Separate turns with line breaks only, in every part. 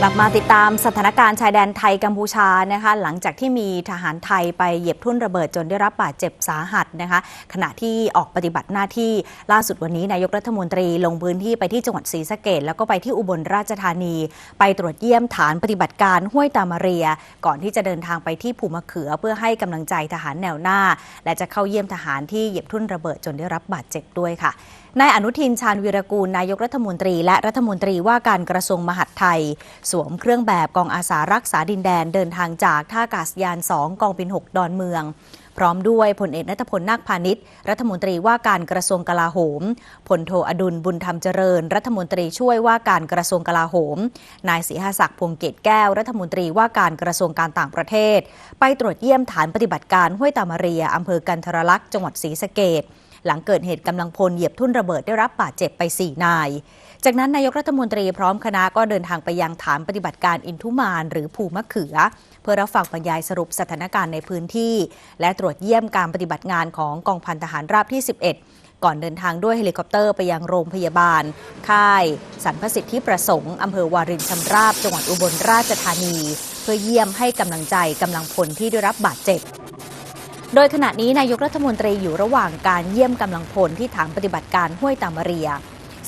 กลับมาติดตามสถานการณ์ชายแดนไทยกัมพูชานะคะหลังจากที่มีทหารไทยไปเหยียบทุ่นระเบิดจนได้รับบาดเจ็บสาหัสนะคะขณะที่ออกปฏิบัติหน้าที่ล่าสุดวันนี้นายกรัฐมนตรีลงพื้นที่ไปที่จังหวัดศรีสะเกดแล้วก็ไปที่อุบลราชธานี ไปตรวจเยี่ยมฐานปฏิบัติการห้วยตามาเรีย ก่อนที่จะเดินทางไปที่ภูมะเขือเพื่อให้กำลังใจทหารแนวหน้า และจะเข้าเยี่ยมทหารที่เหยียบทุ่นระเบิดจนได้รับบาดเจ็บด้วยค่ะนายอนุทินชาญวีรกูลนายกรัฐมนตรี และรัฐมนตรีว่าการกระทรวงมหาดไทยสวมเครื่องแบบกองอาสารักษาดินแดนเดินทางจากท่าอากาศยาน 2 กองบิน 6 ดอนเมือง พร้อมด้วยพลเอกนัทพลนาคพาณิชย์ รัฐมนตรีว่าการกระทรวงกลาโหมพลโทอดุลบุญธรรมเจริญ รัฐมนตรีช่วยว่าการกระทรวงกลาโหม นายศรีหศักดิ์พวงเกตแก้ว รัฐมนตรีว่าการกระทรวงการต่างประเทศ ไปตรวจเยี่ยมฐานปฏิบัติการห้วยตามาเรียอำเภอกันทรลักษณ์จังหวัดศรีสะเกด หลังเกิดเหตุกำลังพลเหยียบทุ่นระเบิดได้รับบาดเจ็บไป 4 นาย จากนั้นนายกรัฐมนตรีพร้อมคณะก็เดินทางไปยังฐานปฏิบัติการอินทุมาน หรือภูมะเขือ เพื่อรับฟังบรรยายสรุปสถานการณ์ในพื้นที่ และตรวจเยี่ยมการปฏิบัติงานของกองพันทหารราบที่ 11ก่อนเดินทางด้วยเฮลิคอปเตอร์ไปยังโรงพยาบาล ค่ายสรรพสิทธิประสงค์อำเภอวารินชำราบ จังหวัดอุบลราชธานี เพื่อเยี่ยมให้กำลังใจกำลังพลที่ได้รับบาดเจ็บ โดยขณะนี้นายกรัฐมนตรีอยู่ระหว่างการเยี่ยมกำลังพลที่ฐานปฏิบัติการห้วยตามเรีย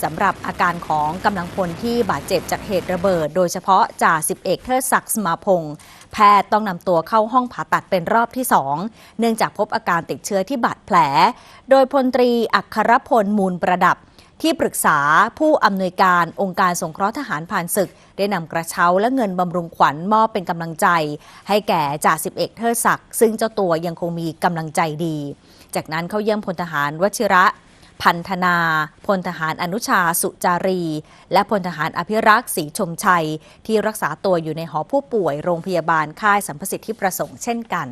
สำหรับอาการของกำลังพลที่บาดเจ็บจากเหตุระเบิด โดยเฉพาะจ่าสิบเอกเทิดศักดิ์สมาพงศ์แพทย์ต้องนำตัวเข้าห้องผ่าตัดเป็นรอบที่สองเนื่องจากพบอาการติดเชื้อที่บาดแผล โดยพลตรีอัครพลมูลประดับ ที่ปรึกษาผู้อำนวยการองค์การสงเคราะห์ทหารผ่านศึก ได้นำกระเช้าและเงินบำรุงขวัญมอบเป็นกำลังใจ ให้แก่จ่าสิบเอกเทิดศักดิ์ซึ่งเจ้าตัวยังคงมีกำลังใจดี จากนั้นเข้าเยี่ยมพลทหารวชิระ พันธนา พลทหารอนุชาสุจารี และพลทหารอภิรักษ์ศรีชมชัย ที่รักษาตัวอยู่ในหอผู้ป่วยโรงพยาบาลค่ายสัมพสิทธิประสงค์เช่นกัน